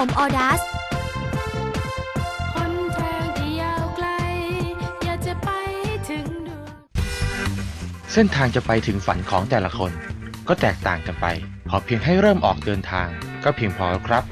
ห้ถึงดวงเส้นทางจะไปถึงฝันของแต่ละคน ก็แตกต่างกันไป พอเพียงให้เริ่มออกเดินทาง ก็เพียงพอแล้วครับ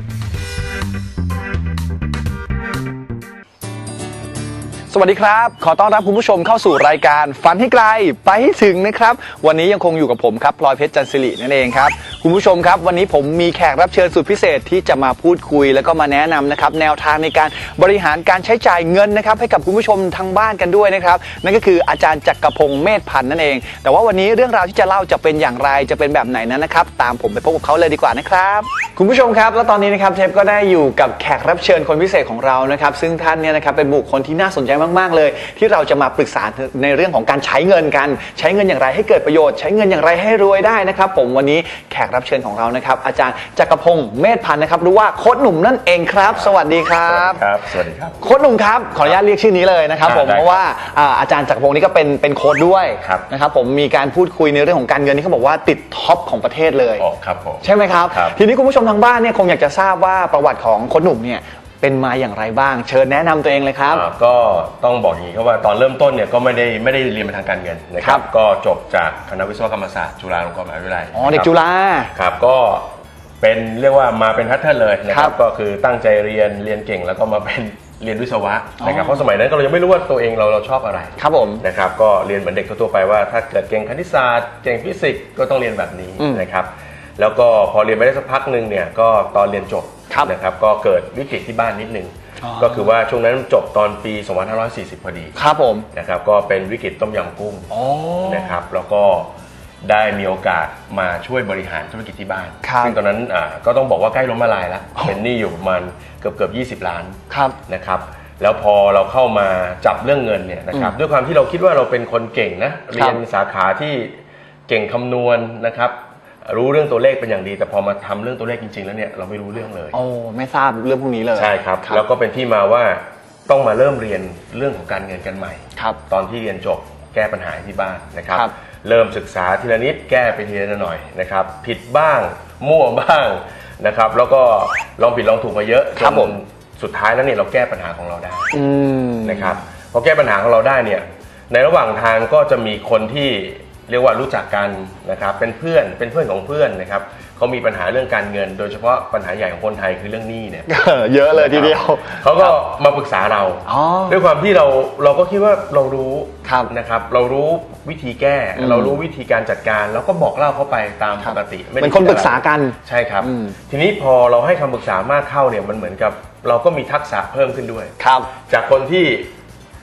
สวัสดีครับ ขอต้อนรับคุณผู้ชมเข้าสู่รายการฝันให้ไกลไปให้ถึงนะครับ วันนี้ยังคงอยู่กับผมครับพลอยเพชรจันทร์สิรินั่นเองครับคุณผู้ชมครับ วันนี้ผมมีแขกรับเชิญสุดพิเศษที่จะมาพูดคุย แล้วก็มาแนะนำนะครับแนวทางในการบริหารการใช้จ่ายเงินนะครับให้กับคุณผู้ชมทางบ้านกันด้วยนะครับนั่นก็คืออาจารย์จักรพงศ์เมธพันธ์นั่นเอง แต่ว่าวันนี้เรื่องราวที่จะเล่าจะเป็นอย่างไรจะเป็นแบบไหนนั้นนะครับตามผมไปพบกับเขาเลยดีกว่านะครับคุณผู้ชมครับแล้วตอนนี้นะครับเทปก็ได้อยู่กับแขกรับเชิญคนพิเศษของเรานะครับซึ่งท่านเนี่ยนะครับเป็นบุคคลที่น่าสนใจมากๆเลย ที่เราจะมาปรึกษาในเรื่องของการใช้เงินกัน ใช้เงินอย่างไรให้เกิดประโยชน์ ใช้เงินอย่างไรให้รวยได้นะครับผมวันนี้แขกรับเชิญของเรานะครับ อาจารย์จักรพงศ์เมธพันธ์นะครับหรือว่าโค้ชหนุ่มนั่นเองครับ สวัสดีครับครับ สวัสดีครับ โค้ชหนุ่มครับขออนุญาตเรียกชื่อนี้เลยนะครับผมได้ครับเพราะว่าอ่าอาจารย์จักรพงศ์นี่ก็เป็นเป็นโค้ชด้วยครับนะครับผมมีการพูดคุยในเรื่องของการเงินที่เขาบอกว่าติดท็อปของประเทศเลย อ๋อครับผม ใช่ไหมครับ ครับ ทีนี้คุณผู้ชมทางบ้านเนี่ยคงอยากจะทราบว่าประวัติของโค้ชหนุ่มเนี่ย เป็นมาอย่างไรบ้าง เชิญแนะนำตัวเองเลยครับ อ่าก็ต้องบอกอย่างนี้ครับว่าตอนเริ่มต้นเนี่ยก็ไม่ได้ไม่ได้เรียนมาทางการเงินนะคครัรับ บ ก็จบจากคณะวิศวกรรมศาสตร์จุฬาลงกรณ์มหาวิทยาลัยอ๋อเด็กจุฬา ครับก็เป็นเรียกว่ามาเป็นแพทเทิร์นเลยนะคครัรับบก็คือตั้งใจเรียนเรียนเก่ง แล้วก็มาเป็นเรียนวิศวะนะครับเพราะสมัยนั้นก็เรายังไม่รู้ว่าตัวเองเราเราชอบอะไรครับผม นะครับก็เรียนเหมือนเด็กทั่วๆไปว่าถ้าเกิดเก่งคณิตศาสตร์เก่งฟิสิกส์ก็ต้องเรียนแบบนี้อืม นะครับแล้วก็พอเรียนไปได้สักพักหนึ่งเนี่ยก็ตอนเรียนจบครับ นะครับก็เกิดวิกฤตที่บ้านนิดนึงอ๋อก็คือว่าช่วงนั้นจบตอนปี 2540 พอดีครับผมนะครับก็เป็นวิกฤตต้มยำกุ้งอ๋อนะครับแล้วก็ได้มีโอกาสมาช่วยบริหารธุรกิจที่บ้านครับซึ่งตอนนั้นอ่าก็ต้องบอกว่าใกล้ล้มละลายแล้ว เป็นหนี้อยู่ประมาณเกือบเกือบ20 ล้านครับนะครับแล้วพอเราเข้ามาจับเรื่องเงินเนี่ยนะครับอืมด้วยความที่เราคิดว่าเราเป็นคนเก่งนะเรียนสาขาที่เก่งคำนวณนะครับ รู้เรื่องตัวเลขเป็นอย่างดี แต่พอมาทำเรื่องตัวเลขจริง ๆ แล้วเนี่ยเราไม่รู้เรื่องเลย โอ้ไม่ทราบเรื่องพวกนี้เลยใช่ครับ แล้วก็เป็นที่มาว่าต้องมาเริ่มเรียนเรื่องของการเงินกันใหม่ ครับ ตอนที่เรียนจบแก้ปัญหาที่บ้านนะครับ ครับเริ่มศึกษาทีละนิดแก้ไปทีละหน่อยนะครับ ผิดบ้างมั่วบ้างนะครับ แล้วก็ลองผิดลองถูกมาเยอะครับจผนม สุดท้ายแล้วเนี่ยเราแก้ปัญหาของเราได้อืม นะครับพอแก้ปัญหาของเราได้เนี่ยในระหว่างทางก็จะมีคนที่ เรียกว่ารู้จักกันนะครับเป็นเพื่อนเป็นเพื่อนของเพื่อนนะครับเขามีปัญหาเรื่องการเงิน โดยเฉพาะปัญหาใหญ่ของคนไทยคือเรื่องหนี้เนี่ย เยอะเลยทีเดียวเขาก็มาปรึกษาเราอ๋อด้วยความที่เราเราก็คิดว่าเรารู้ครับนะครับ เรารู้วิธีแก้อืมเรารู้วิธีการจัดการ แล้วก็บอกเล่าเข้าไปตามครัปบกติไได้เป็นคนปรึกษากันใช่ครับอืมทีนี้พอเราให้คำปรึกษามากเข้าเนี่ยมันเหมือนกับเราก็มีทักษะเพิ่มขึ้นด้วยครับ จากคนที่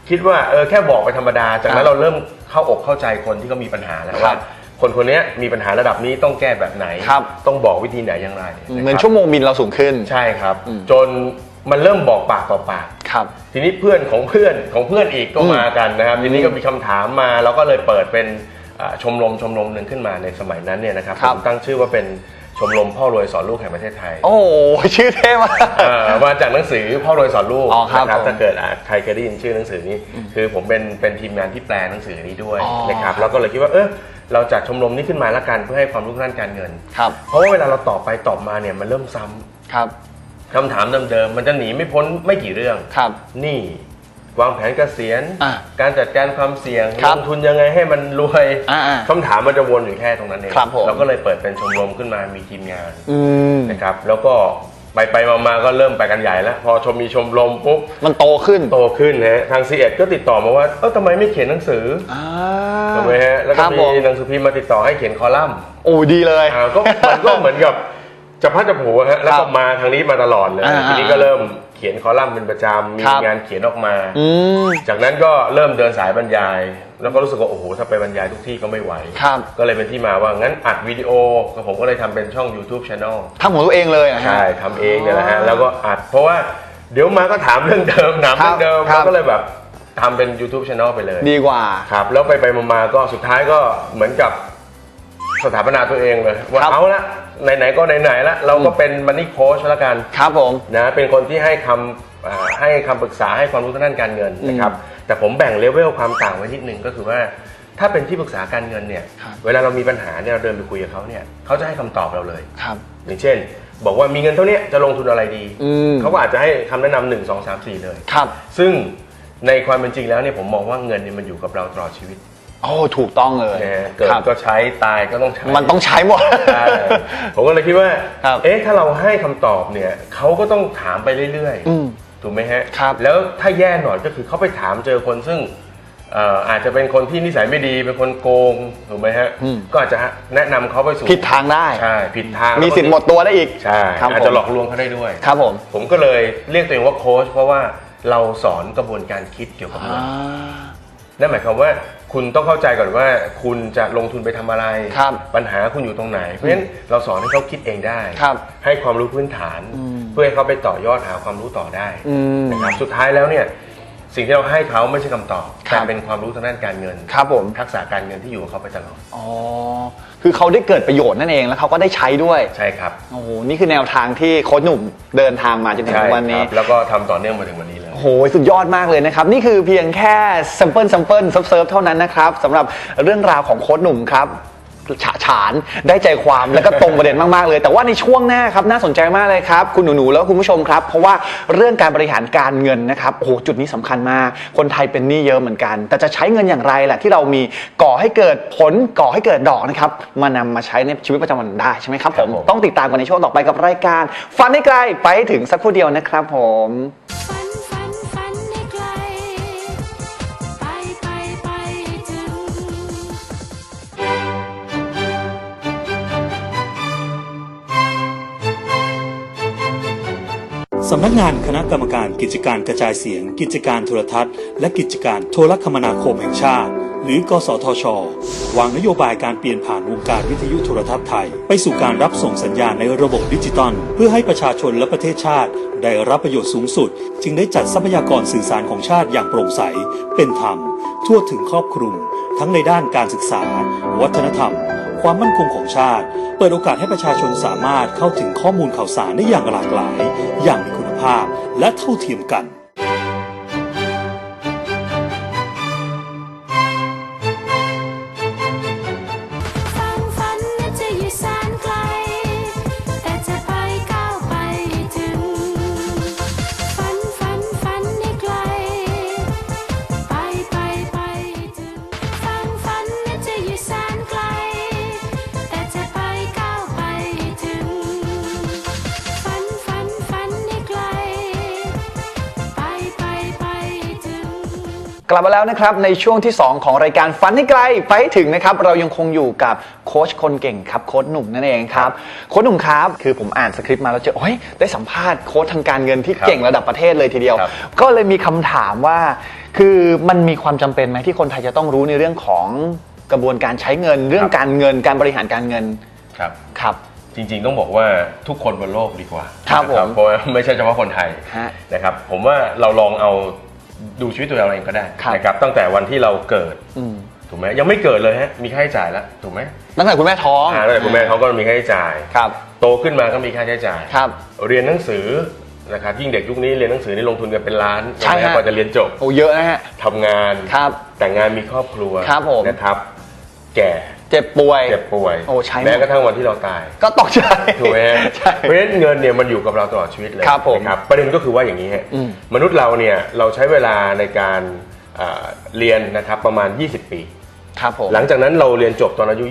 คิดว่าเออแค่บอกไปธรรมดา จากนั้ครันบเราเริ่มเข้าอกเข้าใจคนที่เขามีปัญหาแล้วครัว่าบคนคนนี้มีปัญหาระดับนี้ต้องแก้แบบไหนครับต้องบอกวิธีไหนอย่างไรเหมือนนะครับชั่วโมงบินเราสูงขึ้นใช่ครับอืมจนมันเริ่มบอกปากต่อปากครับ ทีนี้เพื่อนของเพื่อนของเพื่อนอีกก็อืมมากันนะครับ ทีนี้อืก็มมีคำถามมาเราก็เลยเปิดเป็นอ่าชมรมชมรมหนึ่งขึ้นมาในสมัยนั้นเนี่ยนะครับครับผมตั้งชื่อว่าเป็น ชมรมพ่อรวยสอนลูกแห่งประเทศไทยโอ้โหชื่อเท่มากอ่ามาจากหนังสือพ่อรวยสอนลูกอ๋อครับนะผมถ้าเกิดอ่าใครเคยได้ยินชื่อหนังสือนี้ คือผมเป็นเป็นทีมงานที่แปลหนังสือนี้ด้วยอ๋อ นะครับแล้วก็เลยคิดว่าเออเราจัดชมรมนี้ขึ้นมาละกันเพื่อให้ความรู้ด้านการเงิน ครับเพราะว่าเวลาเราตอบไปตอบมาเนี่ยมันเริ่มซ้ำครับคำถามเดิมๆมันจะหนีไม่พ้นไม่กี่เรื่องครับหนี่ วางแผนเกษียณอะการจัดการความเสี่ยงครัลบงทุนยังไงให้มันรวยอ่าๆคำถามมันจะวนอยู่แค่ตรงนั้นเองครับผม เราก็เลยเปิดเป็นชมรมขึ้นมามีทีมงาน อืม นะครับแล้วก็ไปไปๆมาๆก็เริ่มไปกันใหญ่แล้ว พอชมมีชมรมปุ๊บมันโตขึ้นโตขึ้นนะฮะทางซีเอ็ดก็ติดต่อมาว่าเออทำไมไม่เขียนหนังสืออ่าถูกไหมฮะแล้วคก็รับผมีหนังสือพิมพ์มาติดต่อให้เขียนคอลัมน์โอ้ดีเลย อ่าก็มันก็เหมือนกับจะพัดจะผูอะฮะแล้วครัก็บมาทางนี้มาตลอดเลยอ่าทีนี้ก็เริ่ม เขียนคอลัมน์เป็นประจำมีครับ งานเขียนออกมา อืม จากนั้นก็เริ่มเดินสายบรรยาย แล้วก็รู้สึกว่าโอ้โหถ้าไปบรรยายทุกที่ก็ไม่ไหว ครับก็เลยเป็นที่มาว่างั้นอัดวิดีโอก็ผมก็เลยทำเป็นช่อง YouTube Channel ทำของตัวเองเลยนะฮะ ใช่ทำเองเนี่ยแหละฮะ แล้วก็อัดเพราะว่าเดี๋ยวมาก็ถามเรื่องเดิมถามเรื่องเดิมครับ เราก็เลยแบบทำเป็น YouTube Channel ไปเลย ดีกว่า ครับแล้วไปไปๆมาๆก็สุดท้ายก็เหมือนกับสถาปนาตัวเองเลยว่าครับเอาละ ไหนๆก็ไหนๆละเราก็เป็นมันนี่โค้ชแล้วกันครับผมนะเป็นคนที่ให้คำอ่าให้คำปรึกษาให้ความรู้ทางด้านการเงินนะครับอืแต่ผมแบ่งเลเวลความต่างไว้นิดนึงก็คือว่าถ้าเป็นที่ปรึกษาการเงินเนี่ยครับเวลาเรามีปัญหาเนี่ยเราเดินไปคุยกับเขาเนี่ยเขาจะให้คำตอบเราเลยครับอย่างเช่น บอกว่ามีเงินเท่าเนี้ยจะลงทุนอะไรดีอืมเขาก็อาจจะให้คำแนะนำหนึ่งสองสามสี่เลยครับ ซึ่งในความเป็นจริงแล้วเนี่ยผมมองว่าเงินเนี่ยมันอยู่กับเราตลอดชีวิต โอ้ถูกต้องเลยนะฮะเกิดครับก็ใช้ตายก็ต้องใช้มันต้องใช้หมด ใช่ผมก็เลยคิดว่า ครับเอ๊ะถ้าเราให้คำตอบเนี่ยเขาก็ต้องถามไปเรื่อยอืมๆถูกไหมฮะครับ แล้วถ้าแย่หน่อยก็คือเขาไปถามเจอคนซึ่งเอ่ออาจจะเป็นคนที่นิสัยไม่ดีเป็นคนโกงถูกไหมฮะอืมก็อาจจะแนะนำเขาไปสู่ผิดทางได้ ใช่ผิดทางมีสิทธิ์หมดตัวได้อีกใช่ครับอาจผจะมหลอกลวงเขาได้ด้วย ครับผมผมก็เลยเรียกตัวเองว่าโค้ชเพราะว่าเราสอนกระบวนการคิดเกี่ยวกับเงิอ่านนั่นหมายความว่า คุณต้องเข้าใจก่อนว่าคุณจะลงทุนไปทำอะไรครับปัญหาคุณอยู่ตรงไหน เพราะฉะนั้นเราสอนให้เขาคิดเองได้ ครับให้ความรู้พื้นฐานอืมเพื่อให้เขาไปต่อยอดหาความรู้ต่อได้อืมนะครับสุดท้ายแล้วเนี่ยสิ่งที่เราให้เขาไม่ใช่คำตอบครัแต่บ เป็นความรู้ทางด้านการเงิน ครับผม ทักษะการเงินที่อยู่กับเขาไปตลอดอ๋อ คือเขาได้เกิดประโยชน์นั่นเอง แล้วเขาก็ได้ใช้ด้วย ใช่ครับโอ้โห นี่คือแนวทางที่โค้ชหนุ่มเดินทางมาจนถึงใช่วันนี้ครับแล้วก็ทำต่อเนื่องมาถึงวันนี้เลยโอ้โหสุดยอดมากเลยนะครับ นี่คือเพียงแค่ซัมเปิลซัมเปิลเซิร์ฟเซิร์ฟเท่านั้นนะครับสำหรับเรื่องราวของโค้ชหนุ่มครับฉะฉานได้ใจความแล้วก็ตรงประเด็นมาก ๆ เลย แต่ว่าในช่วงหน้าครับน่าสนใจมากเลยครับ คุณหนู ๆ แล้วก็คุณผู้ชมครับ เพราะว่าเรื่องการบริหารการเงินนะครับโอ้โหจุดนี้สำคัญมาก คนไทยเป็นหนี้เยอะเหมือนกัน แต่จะใช้เงินอย่างไรแหละที่เรามีก่อให้เกิดผลก่อให้เกิดดอกนะครับมานำมาใช้ในชีวิตประจำวันได้ใช่ไหมครับผมครับผมต้องติดตามกันในช่วงต่อไปกับรายการ ฟันให้ไกลไปให้ถึงสักครู่เดียวนะครับผม นักงานคณะกรรมการกิจการกระจายเสียง กิจการโทรทัศน์ และกิจการโทรคมนาคมแห่งชาติ หรือ กสทช วางนโยบายการเปลี่ยนผ่านวงการวิทยุโทรทัศน์ไทย ไปสู่การรับส่งสัญญาณในระบบดิจิตอลเพื่อให้ประชาชนและประเทศชาติ ได้รับประโยชน์สูงสุด จึงได้จัดทรัพยากรสื่อสารของชาติอย่างโปร่งใส เป็นธรรม ทั่วถึงครอบคลุม ทั้งในด้านการศึกษา วัฒนธรรมความมั่นคงของชาติ เปิดโอกาสให้ประชาชนสามารถเข้าถึงข้อมูลข่าวสารได้อย่างหลากหลาย อย่างมีคุณ ภาพและเท่าเทียมกัน กลับมาแล้วนะครับในช่วงที่ 2 ของรายการฟันให้ไกลไปให้ถึงนะครับ เรายังคงอยู่กับโค้ชคนเก่งครับโค้ชหนุ่มนั่นเองครับโค้ชหนุ่มครับคือผมอ่านสคริปต์มาแล้วเจอโอ้ยได้สัมภาษณ์โค้ชทางการเงินที่ครับเก่งระดับประเทศเลยทีเดียว ครับ ก็เลยมีคำถามว่า คือมันมีความจำเป็นไหมที่คนไทยจะต้องรู้ในเรื่องของกระบวนการใช้เงิน เรื่องการเงินการบริหารการเงินครับ ครับ จริงๆต้องบอกว่าทุกคนบนโลกดีกว่าครับนะผม เพราะว่าไม่ใช่เฉพาะคนไทยฮะ นะครับ ผมว่าเราลองเอา ดูชีวิตตัวเราเองก็ได้ครับ นะครับตั้งแต่วันที่เราเกิดอืมถูกไหมยังไม่เกิดเลยฮะมีค่าใช้จ่ายแล้วถูกไหมตั้งแต่คุณแม่ท้องอ่าตั้งแต่คุณแม่เขาก็มีค่าใช้จ่าย ครับโตขึ้นมาก็มีค่าใช้จ่าย ครับ เรียนหนังสือนะครับยิ่งเด็กยุคนี้เรียนหนังสือนี่ลงทุนกันเป็นล้านใช่ฮะไหมกว่าจะเรียนจบโอ้เยอะนะฮะทำงาน ครับ แต่งงานมีครอบครัวครับผม นะครับ แก่เจ็บป่วย เจ็บป่วยโอ้ใช่หมดแม้กระทั่งวันที่เราตายก็ต้องใช้ถูกไหมฮะใช่ เพราะฉะนั้นเงินเนี่ยมันอยู่กับเราตลอดชีวิตเลยครับผมนะครับประเด็นก็คือว่าอย่างนี้ฮะอืม มนุษย์เราเนี่ยเราใช้เวลาในการอ่าเรียนนะครับประมาณ 20 ปี ครับผม หลังจากนั้นเราเรียนจบตอนอายุ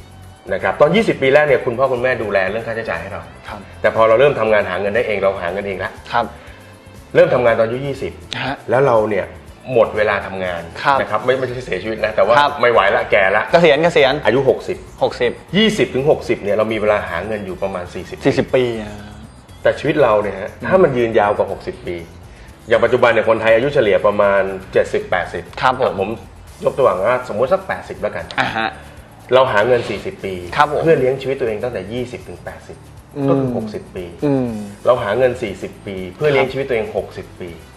20 นะครับ ตอน 20 ปีแรกเนี่ยคุณพ่อคุณแม่ดูแลเรื่องค่าใช้จ่ายให้เรา ครับ แต่พอเราเริ่มทำงานหาเงินได้เองเราหาเงินเองแล้วครับเริ่มทำงานตอนอายุฮะ20แล้วเราเนี่ย หมดเวลาทำงานครับนะครับไม่ไม่ใช่เสียชีวิตนะแต่ว่าครับ ไม่ไหวละแก่ละเกษียณเกษียณอายุ 60 60 20ถึง60เนี่ยเรามีเวลาหาเงินอยู่ประมาณ 40 40 ปีอะแต่ชีวิตเราเนี่ยฮะถ้ามันยืนยาวกว่า 60 ปี อย่างปัจจุบันเนี่ยคนไทยอายุเฉลี่ยประมาณ 70-80ครับผม ผมยกตัวอย่างว่าสมมติสัก 80 แล้วกัน อะฮะ เราหาเงิน 40 ปี ครับผมเพื่อเลี้ยงชีวิตตัวเองตั้งแต่ 20ถึง80 ก็คือ 60 ปี อืม เราหาเงิน 40 ปี เพื่อเลี้ยงชีวิตตัวเอง 60 ปีอ๋อ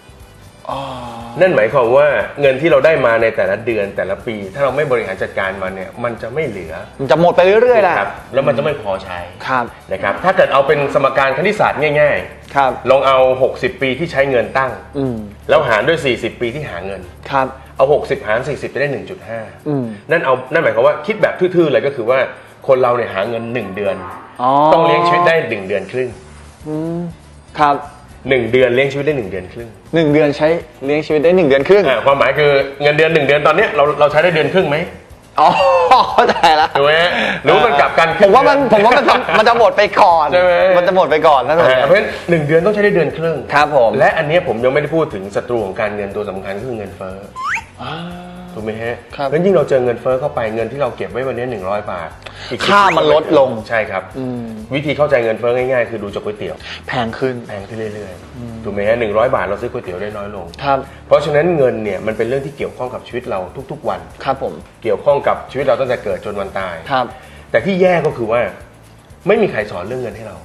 นั่นหมายความว่าเงินที่เราได้มาในแต่ละเดือนแต่ละปี ถ้าเราไม่บริหารจัดการมันเนี่ยมันจะไม่เหลือมันจะหมดไปเรื่อยๆแหละครับแล้วมันจะไม่พอใช้ครับนะครับถ้าเกิดเอาเป็นสมการคณิตศาสตร์ง่ายครับๆลองเอา 60 ปีที่ใช้เงินตั้งอืมแล้วหารด้วย 40 ปีที่หาเงินครับเอา 60 หาร 40 จะได้อืม1.5นั่นเอานั่นหมายความว่าคิดแบบทื่อๆเลยก็คือว่าคนเราเนี่ยหาเงิน 1 เดือนอ๋อต้องเลี้ยงชีวิตได้ 1 เดือนครึ่งอืมครับ 1เดือนเลี้ยงชีวิตได้1เดือนครึ่งหนึ่งเดือนใช้เลี้ยงชีวิตได้หนึ่งเดือนครึ่งอ่าความหมายคือเงินเดือน1เดือนตอนเนี้ยเราเราใช้ได้เดือนครึ่งไหมอ๋อเข้าใจละถูกไหมฮะหรือว่ามันกลับกันผมว่ามันผมว่ามันจะมันจะหมดไปก่อนใช่ไหมมันจะหมดไปก่อนนะส่วนใหญ่อ่าเพราะฉะนั้นหนึ่งเดือนต้องใช้ได้เดือนครึ่งครับผมและอันเนี้ยผมยังไม่ได้พูดถึงศัตรูของการเงินตัวสำคัญก็คือเงินเฟ้ออ่า ถูกไหมฮะครับแล้วยิ่งเราเจอเงินเฟ้อเข้าไปเงินที่เราเก็บไว้วันนี้100บาทอีกค่ามันลดลง ใช่ครับ อืมวิธีเข้าใจเงินเฟ้อง่ายๆ คือดูจากก๋วยเตี๋ยวแพงขึ้นแพงขึ้นเรื่อยๆถูกไหมฮะหนึ่งร้อยบาทเราซื้อก๋วยเตี๋ยวได้น้อยลง ครับเพราะฉะนั้นเงินเนี่ยมันเป็นเรื่องที่เกี่ยวข้องกับชีวิตเราทุกๆวัน ครับผมเกี่ยวข้องกับชีวิตเราตั้งแต่เกิดจนวันตาย ครับ แต่ที่แย่ก็คือว่าไม่มีใครสอนเรื่องเงินให้เรา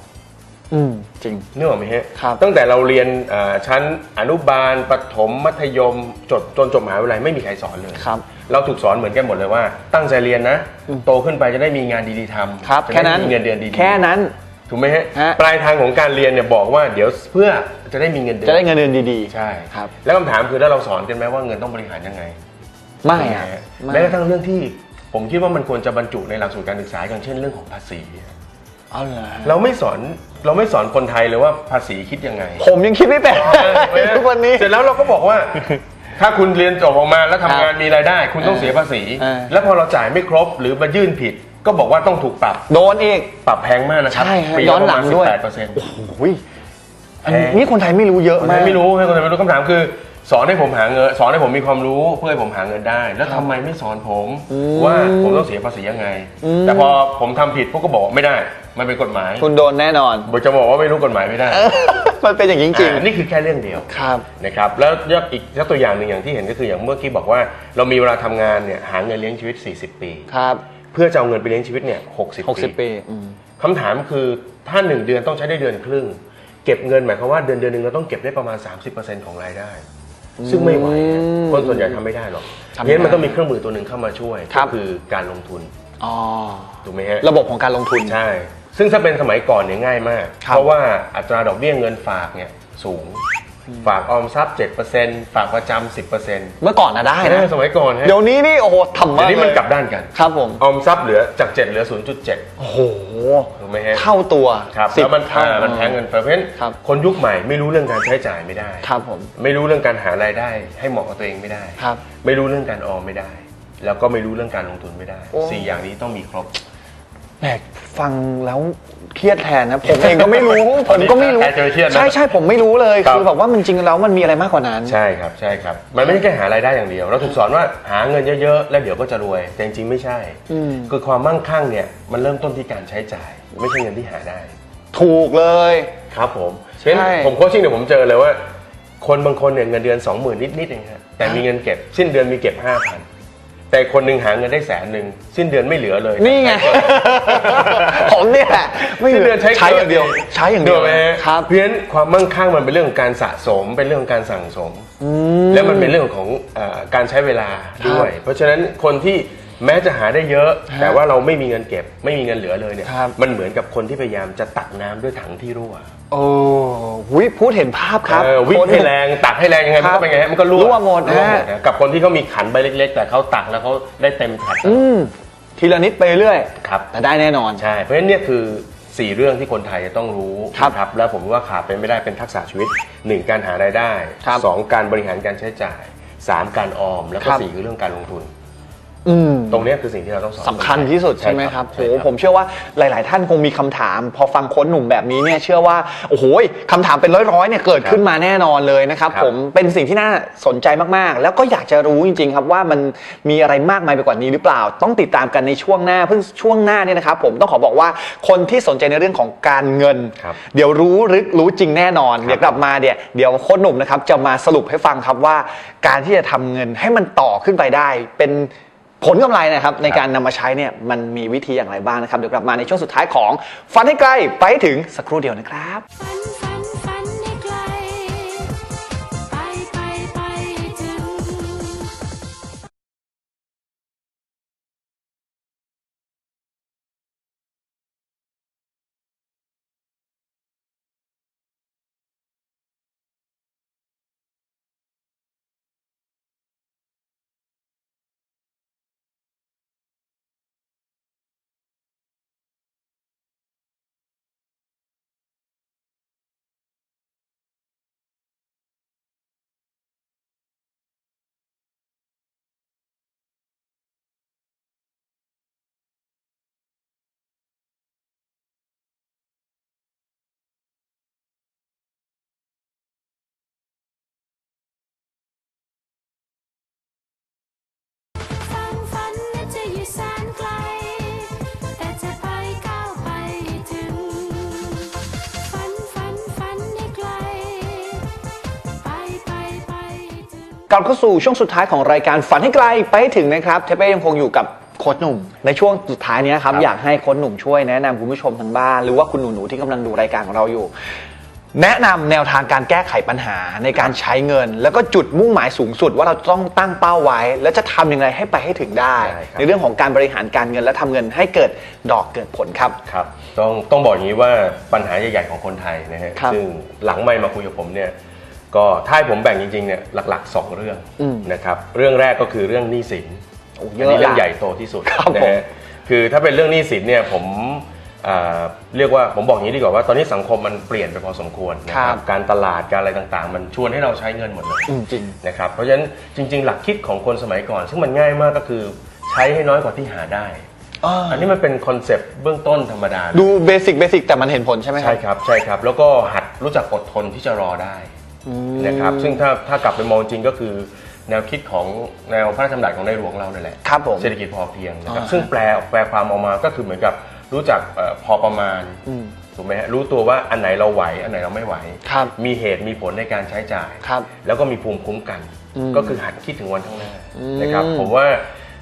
อืมจริง นึกออกไหมฮะครับตั้งแต่เราเรียนเอ่อชั้นอนุบาลประถมมัธยมจบจนจบมหาวิทยาลัยไม่มีใครสอนเลยครับเราถูกสอนเหมือนกันหมดเลยว่า ตั้งใจเรียนนะ โตขึ้นไปจะได้มีงานดีๆทำครับจะแค่ได้นั้นมีเงินเดือนดีๆแค่นั้น ถูกไหมฮะฮะ ปลายทางของการเรียนเนี่ยบอกว่าเดี๋ยวเพื่อจะได้มีเงินเดือนจะได้เงินเดือนดีใช่ครับ แล้วคำถามคือแล้วเราสอนกันไหมว่าเงินต้องบริหารยังไง ๆ ไม่อะนะฮะไม่แม้กระทั่งเรื่องที่ผมคิดว่ามันควรจะบรรจุในหลักสูตรการศึกษาอย่างเช่นเรื่องของภาษี เอาเหรอเราไม่สอนเราไม่สอนคนไทยเลยว่าภาษีคิดยังไงผมยังคิดไม่เป็นทุกวันนี้ เสร็จแล้วเราก็บอกว่า ถ้าคุณเรียนจบออกมาแล้วทำงานมีรายได้ คุณต้องเสียภาษีเออแล้วพอเราจ่ายไม่ครบหรือมายื่นผิด ก็บอกว่าต้องถูกปรับ โดนอีกปรับแพงมากนะครับใช่ฮะปีย้อนหลังด้วยแปดเปอร์เซ็นต์โอ้ยอันนี้คนไทยไม่รู้เยอะคนมาไทกยไม่รู้ให้คนไทยไม่รู้คำถามคือ สอนให้ผมหาเงินสอนให้ผมมีความรู้เพื่อให้ผมหาเงินได้ แล้วทำไมไม่สอนผมว่าผมต้องเสียภาษียังไง แต่พอผมทำผิดพวกก็บอกไม่ได้ มันเป็นกฎหมายคุณโดนแน่นอน บอกจะบอกว่าไม่รู้กฎหมายไม่ได้มันเป็นอย่างนี้จริงอ่านี่คือแค่เรื่องเดียวครับ นะครับแล้วยกอีกยกตัวอย่างหนึ่งอย่างที่เห็นก็คืออย่างเมื่อกี้บอกว่า เรามีเวลาทำงานเนี่ยหาเงินเลี้ยงชีวิต 40 ปี ครับเพื่อจะเอาเงินไปเลี้ยงชีวิตเนี่ย60 60ปีอืมคำถามคือถ้า1เดือนต้องใช้ได้เดือนครึ่ง เก็บเงินหมายความว่าเดือนเดือนหนึ่งเราต้องเก็บได้ประมาณ 30%ของรายได้ ซึ่งไม่ไหวนะคนส่วนใหญ่ทำไม่ได้หรอกทำไม่ได้เพราะฉะนั้นมันต้องมีเครื่องมือตัวหนึ่งเข้ามาช่วยครัก็บคือการลงทุนอ๋อถูกไหมฮะระบบของการลงทุน ใช่ซึ่งถ้าเป็นสมัยก่อนเนี่ยง่ายมาก ครับ เพราะว่าอัตราดอกเบี้ยเงินฝากเนี่ยสูง ฝากออมทรัพย์7%ฝากประจำ10%เเมื่อก่อนนะได้นะสมัยก่อนฮะเดี๋ยวนี้นี่โอ้โหทำเดี๋มายกวนี้มันเลยกลับด้านกัน ครับผม ออมทรัพย์เหลือจาก 7 เหลือ 0.7 โอ้โหถูกไหมฮะเท่าตัวครับสิบแล้วมันเท่าอ่ามันแพ้เงินเฟ้อเพราะฉะนั้นครับคนยุคใหม่ไม่รู้เรื่องการใช้จ่ายไม่ได้ ครับผม ไม่รู้เรื่องการหารายได้ ให้เหมาะกับตัวเองไม่ได้ ครับ ไม่รู้เรื่องการออมไม่ได้ แล้วก็ไม่รู้เรื่องการลงทุนไม่ได้โอ้สี่อย่างนี้ต้องมีครบ แหมฟังแล้วเครียดแทนนะผมเองก็ไม่รู้ ผมก็ไม่รู้ แทนจะไปเครียดนะใช่ใช่ผมไม่รู้เลยครับ คือแบบว่ามันจริงแล้วมันมีอะไรมากกว่านั้น ใช่ครับใช่ครับ มันไม่ใช่แค่หารายได้อย่างเดียว เราถูกสอนว่าหาเงินเยอะๆ แล้วเดี๋ยวก็จะรวย แต่จริงๆไม่ใช่ อืม คือความมั่งคั่งเนี่ยมันเริ่มต้นที่การใช้จ่าย ไม่ใช่เงินที่หาได้ ถูกเลย ครับผมเพราะฉะนั้นใช่ผมโคชชิ่งเนี่ยผมเจอเลยว่า คนบางคนเนี่ยเงินเดือน 20,000 นิดๆเองฮะแต่มีเงินเก็บ สิ้นเดือนมีเก็บ 5,000 แต่คนหนึ่งหาเงินได้แสนหนึ่งสิ้นเดือนไม่เหลือเลยนี่ไง ผมเนี่ยแหละไม่สิ้นเดือนใช้ใช้อย่างเดียว ใช้อย่างเดียวถูกไหมฮะครับเพราะฉะนั้นความมั่งคั่งมันเป็นเรื่องของการสะสม เป็นเรื่องของการสั่งสม แล้วมันเป็นเรื่องของเออการใช้เวลาด้วย เพราะฉะนั้นคนที่ แม้จะหาได้เยอะ แต่ว่าเราไม่มีเงินเก็บ ไม่มีเงินเหลือเลยเนี่ย ครับ มันเหมือนกับคนที่พยายามจะตักน้ำด้วยถังที่รั่วโอ้วิพูดเห็นภาพครับ เออวิ่งคนให้แรงตักให้แรงยังไงคมันรับก็เป็นไงฮะมันก็รั่วรั่วหมดรั่วหมดฮะ นะ กับคนที่เขามีขันใบเล็ก ๆ แต่เขาตักแล้วเขาได้เต็มถังอืมทีละนิดไปเรื่อยครับ แต่ได้แน่นอน ใช่ เพราะฉะนั้นเนี่ยคือ 4 เรื่องที่คนไทยจะต้องรู้ครับนะแล้วผมว่าขาดเป็นไม่ได้เป็นทักษะชีวิต 1 การหารายได้ ครับ2 การบริหารการใช้จ่าย 3 การออม แล้วก็ครับ 4คือเรื่องการลงทุน อืม ตรงเนี้ยคือสิ่งที่เราต้องสอน สำคัญที่สุดใช่ไหมครับโหใช่ผมเชื่อว่าหลาย ๆ ท่านคงมีคำถาม พอฟังโค้ชหนุ่มแบบนี้เนี่ยเชื่อว่าโอ้โหคำถามเป็นร้อย ๆ เนี่ยเกิดขึ้นมาแน่นอนเลยนะครับครับผมเป็นสิ่งที่น่าสนใจมาก ๆ แล้วก็อยากจะรู้จริง ๆ ครับว่ามันมีอะไรมากมายไปกว่านี้หรือเปล่า ต้องติดตามกันในช่วงหน้าเพิ่งช่วงหน้าเนี่ยนะครับผมต้องขอบอกว่าคนที่สนใจในเรื่องของการเงิน ครับ เดี๋ยวรู้ลึกรู้จริงแน่นอนครับเดี๋ยวกลับมาเดี๋ยวเดี๋ยวโค้ชหนุ่มนะครับจะมาสรุปให้ฟังครับว่า การที่จะทำเงินให้มันต่อขึ้นไปได้ เป็น ผลกำไรนะครับในการนำมาใช้เนี่ยมันมีวิธีอย่างไรบ้างนะครับ เดี๋ยวกลับมาในช่วงสุดท้ายของ ฟันให้ไกลไปให้ถึงสักครู่เดียวนะครับ กลับเข้าสู่ช่วงสุดท้ายของรายการฝันให้ไกลไปให้ถึงนะครับเทปเป้ยังคงอยู่กับโค้ชหนุ่ม ในช่วงสุดท้ายนี้ครับครับอยากให้โค้ชหนุ่มช่วยแนะนำคุณผู้ชมทางบ้าน หรือว่าคุณหนูๆที่กำลังดูรายการของเราอยู่ แนะนำแนวทางการแก้ไขปัญหาในการใช้เงิน แล้วก็จุดมุ่งหมายสูงสุดว่าเราต้องตั้งเป้าไว้ แล้วจะทำยังไงให้ไปให้ถึงได้ได้ครับในเรื่องของการบริหารการเงินและทำเงินให้เกิดดอกเกิดผลครับครับ ต้องต้องบอกอย่างนี้ว่าปัญหาใหญ่ๆของคนไทยนะฮะครับซึ่งหลังไม่มาคุยกับผมเนี่ย ก็ถ้าให้ผมแบ่งจริงๆเนี่ยหลัก ๆ 2 เรื่องอืม นะครับเรื่องแรกก็คือเรื่องหนี้สินโอ้เยอัอะนนี้เรื่องละใหญ่โตที่สุดครับนะผม ฮะคือถ้าเป็นเรื่องหนี้สินเนี่ยผมอ่าเรียกว่าผมบอกอย่างนี้ดีกว่าว่าตอนนี้สังคมมันเปลี่ยนไปพอสมควรนะคครัรับ บการตลาดการอะไรต่างๆ มันชวนให้เราใช้เงินหมดเลย อืมจริง นะครับเพราะฉะนั้นจริง ๆ หลักคิดของคนสมัยก่อน ซึ่งมันง่ายมากก็คือใช้ให้น้อยกว่าที่หาได้ อันนี้มันเป็นคอนเซปต์เบื้องต้นธรรมดาดูเบสิกเบสิกแต่มันเห็นผลใช่ไหมครัใช่ครับใช่ครับ แล้วก็หัดรู้จักอดทนที่จะรอได้ นะครับซึ่งถ้าถ้ากลับไปมองจริงก็คือ แนวคิดของแนวพระราชดำรัสของในหลวงเราเนี่ยแหละครับผมเศรษฐกิจพอเพียงนะครับอ่าซึ่งแปลแปลความออกมาก็คือเหมือนกับรู้จักเอ่อพอประมาณอืมถูกไหมฮะรู้ตัวว่าอันไหนเราไหวอันไหนเราไม่ไหวครับมีเหตุมีผลในการใช้จ่ายครับแล้วก็มีภูมิคุ้มกันอืมก็คือหัดคิดถึงวันข้างหน้าอืมนะครับผมว่า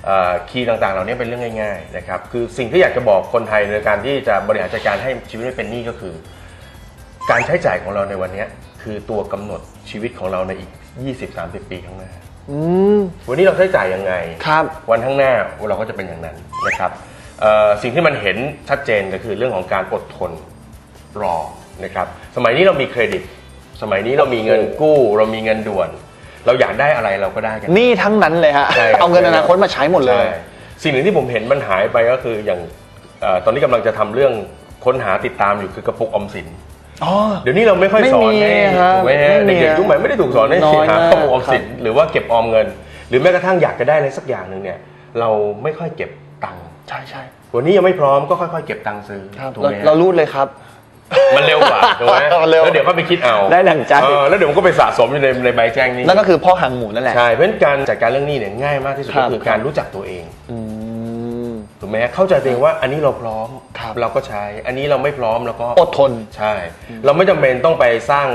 เอ่อคีย์ต่างๆ เหล่านี้เป็นเรื่องง่ายๆนะครับคือสิ่งที่อยากจะบอกคนไทยในการที่จะบริหารจัดการให้ชีวิตไม่เป็นหนี้ก็คือ การใช้จ่ายของเราในวันนี้คือตัวกำหนดชีวิตของเราในอีก 20-30 ปีข้างหน้า อืมวันนี้เราใช้จ่ายยังไง ครับ วันข้างหน้าเราก็จะเป็นอย่างนั้นนะครับเอ่อสิ่งที่มันเห็นชัดเจนก็คือเรื่องของการอดทนรอนะครับสมัยนี้เรามีเครดิต สมัยนี้เรามีเงินกู้ เรามีเงินด่วน เราอยากได้อะไรเราก็ได้กันนี่ทั้งนั้นเลยฮะ ใช่ครับเอาเงินอนาคตมาใช้หมดเลย ใช่สิ่งหนึ่งที่ผมเห็นมันหายไปก็คืออย่างเออตอนนี้กำลังจะทำเรื่องค้นหาติดตามอยู่คือกระปุกออมสิน อ๋อ เดี๋ยวนี้เราไม่ค่อยสอนให้ไม่มีครับถูกไหมฮะไม่มีเด็กๆยุคใหม่ไม่ได้ถูกสอนให้น้อยหามากกระปุกออมสินครับ หรือว่าเก็บออมเงิน หรือแม้กระทั่งอยากจะได้อะไรสักอย่างหนึ่งเนี่ยเราไม่ค่อยเก็บตังค์ใช่ใช่วันนี้ยังไม่พร้อมก็ค่อยๆเก็บตังค์ซื้อครับถูกเราไหมฮะ เรารูดเลยครับ มันเร็วกว่าถูกไหมมันเร็วแล้วเดี๋ยวก็ไปคิดเอาได้ดั่งใจ เออแล้วเดี๋ยวมันก็ไปสะสมอยู่ในในใบแจ้งหนี้นั่นก็คือพ่อหางหมูนั่นแหละ ใช่เพราะฉะนั้นการจัดการเรื่องหนี้เนี่ยง่ายมากที่สุดครัก็บ คือการรู้จักตัวเอง อืม ถูกไหมฮะเข้าใจตัวเองว่าอันนี้เราพร้อมครับ เราก็ใช้ อันนี้เราไม่พร้อมเราก็อดทน ใช่ เราไม่จำเป็นต้องไปสร้าง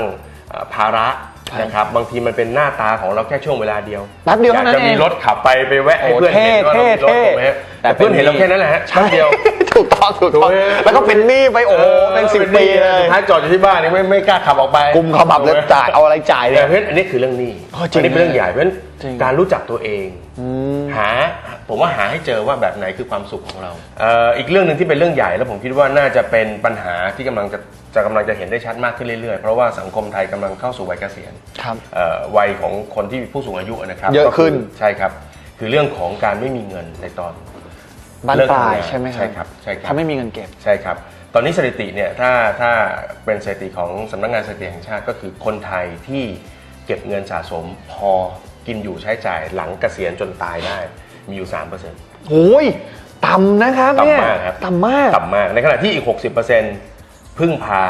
เอ่อภาระใช่นะครับบางทีมันเป็นหน้าตาของเราแค่ช่วงเวลาเดียวแป๊บเดียวอยากเท่านั้นจะมีเองรถขับไปไปแวะให้โอ้เพื่อนเห็นว่าเรามีรถเท่ถูกไหมฮะแต่แต่เพื่อนเห็นเราเป็นหนี้แค่นั้นแหละฮะใช่แป๊บเดียว ถูกต้องถูกต้อง ถูกไหม แล้วก็เป็นหนี้ไปโอ้โหเป็นสิบปีเลยสุดท้ายจอดอยู่ที่บ้านนี่ไม่ไม่กล้าขับออกไปกุมขมับแล้วจ่ายเอาอะไรจ่ายเนี่แต่ย เพราะฉะนั้นอันนี้คือเรื่องหนี้อ๋อจริงอันนี้เป็นเรื่องใหญ่เพราะฉะนั้นจริง การรู้จักตัวเองอืมหา ผมว่าหาให้เจอว่าแบบไหนคือความสุขของเราเอ่ออีกเรื่องหนึ่งที่เป็นเรื่องใหญ่แล้วผมคิดว่าน่าจะเป็นปัญหาที่กำลังจะจะกำลังจะเห็นได้ชัดมากขึ้นเรื่อยๆ เพราะว่าสังคมไทยกำลังเข้าสู่วัยเกษียณครับ เอ่อวัยของคนที่ผู้สูงอายุนะครับเยอะขึ้น ก็ใช่ครับ คือเรื่องของการไม่มีเงินในตอนบ้านเลิกปลายทำงนใช่ไหมครับใช่ครับใช่ครับ ถ้าไม่มีเงินเก็บ ใช่ครับ ตอนนี้สถิติเนี่ยถ้าถ้าเป็นสถิติของสำนักงานสถิติแห่งชาติก็คือคนไทยที่เก็บเงินสะสมพอกินอยู่ใช้จ่ายหลังเกษียณจนตายได้ มีอยู่ 3%โอ้ยต่ำนะครับเนี่ยต่ำมากครับต่ำมากต่ำมาก ในขณะที่อีก 60%พึ่งพา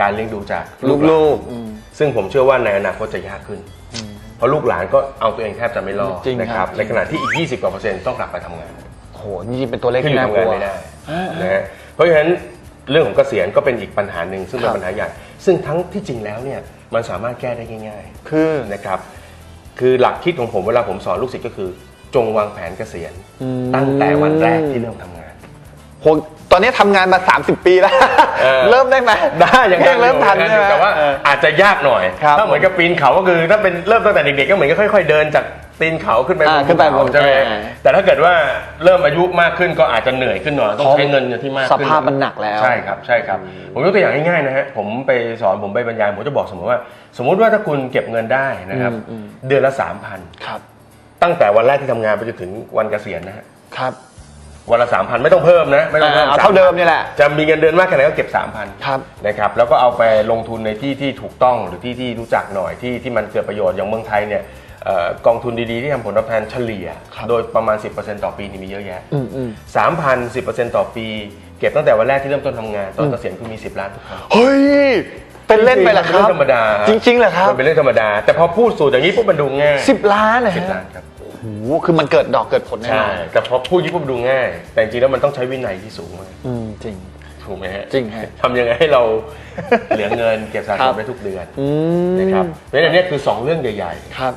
การเลี้ยงดูจากลูกหๆอืมซึ่งผมเชื่อว่าในอนาคตจะยากขึ้น เพราะลูกหลานก็เอาตัวเองแทบจะไม่รอดจริงนะคครัรับบในขณะที่อีก 20กว่าเปอร์เซ็นต์ต้องกลับไปทำงานโอ้โหนี่เป็นตัวเลขที่ที่อน่ายู่กทำงานลัวไม่ได้อ่านะฮะเพราะฉะนั้นเรื่องของเกษียณก็เป็นอีกปัญหาหนึ่งซึ่งเป็ครันบปัญหาใหญ่ ซึ่งทั้งที่จริงแล้วเนี่ยมันสามารถแก้ได้ง่ายคือๆนะครับ คือหลักคิดของผมเวลาผมสอนลูกศิษย์ก็คือ จงวางแผนเกษียณตั้งแต่วันแรกที่เริ่มทำงาน โหตอนนี้ทำงานมา 30 ปีแล้ว เออ เริ่มได้ไหมได้ยังเริ่มทันอยู่ใช่ไหม แต่ว่าเอออาจจะยากหน่อย ครับถ้าเหมือนกับปีนเขาก็คือถ้าเป็นเริ่มตั้งแต่เด็กๆก็เหมือนกับค่อย ๆ เดินจากตีนเขาขึ้นไปอ่าบขึ้นไปบนเขาใช่ไหมอ่าแต่ถ้าเกิดว่าเริ่มอายุมากขึ้นก็อาจจะเหนื่อยขึ้นหน่อยต้องใช้เงินที่มากสขึ้นภาพมันหนักแล้ว ใช่ครับใช่ครับผมยกตัวอย่างง่ายๆนะฮะผมไปสอนผมไปบรรยายผมจะบอกเสมอว่า สมมุติว่าถ้าคุณเก็บเงินได้นะครับอืมอืมเดือนละสามพัน ครับ ตั้งแต่วันแรกที่ทำงานไปจนถึงวันเกษียณนะฮะครับวันละสามพันไม่ต้องเพิ่มนะไม่ต้องเพิ่มอ่าเอาเท่าเดิมนี่แหละ จะมีเงินเดือนมากแค่ไหนก็เก็บสามพันครับ นะครับแล้วก็เอาไปลงทุนในที่ที่ถูกต้องหรือที่ที่รู้จักหน่อยที่ที่มันเกิดประโยชน์อย่างเมืองไทยเนี่ยเอ่อกองทุนดีๆที่ทำผลตอบแทนเฉลี่ย ครับ โดยประมาณ 10%ต่อปีนี่มีเยอะแยะ อืมอืมสามพันสิบเปอร์เซ็นต์ต่อปี เก็บตั้งแต่วันแรกที่เริ่มต้นทำงานตอนเกษียณคุณมี 10 ล้านทุกคนเฮ้ย เป็นเล่นไปเหรอคเป็นรับเรื่องธรรมดาจริงๆเหรอครับ มันเป็นเรื่องธรรมดา แต่พอพูดสูตรอย่างนี้ปุ๊บมันดูง่ายสิบล้านนะสิบฮะล้านครับ โอ้โหคือมันเกิดดอกเกิดผลแน่นใช่อนแต่พอพูดอย่างนี้ปุ๊บดูง่าย แต่จริงๆแล้วมันต้องใช้วินัยที่สูงมากอืมจริง ถูกไหมฮะจริงฮะทำยังไงให้เราเหลือเงินเก็บสะครัสบ มได้ทุกเดือนอืมนะครับเพราะฉะนั้นอันเนี้ยคือ 2 เรื่องใหญ่ๆ ครับ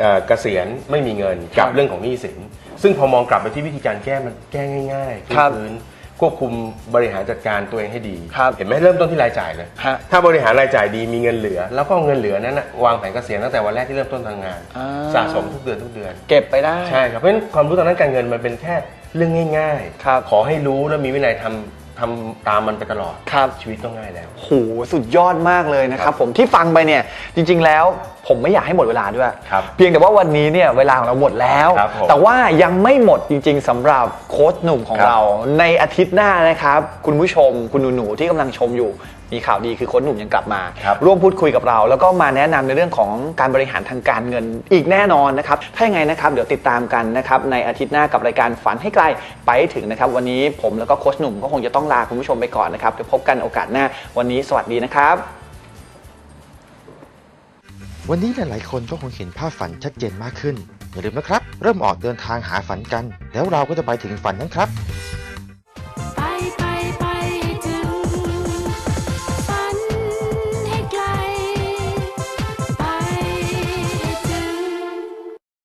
เอ่อเกษียณไม่มีเงินครักับบเรื่องของหนี้สินซึ่งพอมองกลับไปที่วิธีการแก้มันแก้ง่ายๆครับ พื้นๆ ควบคุมบริหารจัดการตัวเองให้ดี ครับเห็นไหมเริ่มต้นที่รายจ่ายเลยฮะถ้าบริหารรายจ่ายดีมีเงินเหลือ แล้วก็เอาเงินเหลือนั้นนะวางแผนเกษียณตั้งแต่วันแรกที่เริ่มต้นทำงานอ่า สะสมทุกเดือนทุกเดือน เก็บไปได้ ใช่ครับเพราะฉะนั้นความรู้ทางด้านการเงินมันเป็นแค่เรื่องง่ายครับ ขอให้รู้แล้วมีวินัยทำ ทำตามมันไปตลอด ครับ ชีวิตก็ง่ายแล้ว โหสุดยอดมากเลยนะครับผมที่ฟังไปเนี่ยจริง ๆ แล้วผมไม่อยากให้หมดเวลาด้วย ครับเพียงแต่ว่าวันนี้เนี่ยเวลาของเราหมดแล้ว ครับผมแต่ว่ายังไม่หมดจริง ๆสำหรับโค้ชหนุ่มของครับ เรา ในอาทิตย์หน้านะครับ คุณผู้ชมคุณหนูๆที่กำลังชมอยู่ มีข่าวดีคือโค้ชหนุ่มยังกลับมาครับร่วมพูดคุยกับเรา แล้วก็มาแนะนำในเรื่องของการบริหารทางการเงินอีกแน่นอนนะครับ ถ้ายังไงนะครับ เดี๋ยวติดตามกันนะครับ ในอาทิตย์หน้ากับรายการฝันให้ไกลไปให้ถึงนะครับ วันนี้ผมแล้วก็โค้ชหนุ่มก็คงจะต้องลาคุณผู้ชมไปก่อนนะครับเดี๋ยวพบกันโอกาสหน้า วันนี้สวัสดีนะครับ วันนี้หลายๆคนก็คงเห็นภาพฝันชัดเจนมากขึ้นอย่าลืมนะครับ เริ่มออกเดินทางหาฝันกัน แล้วเราก็จะไปถึงฝันนั้นครับ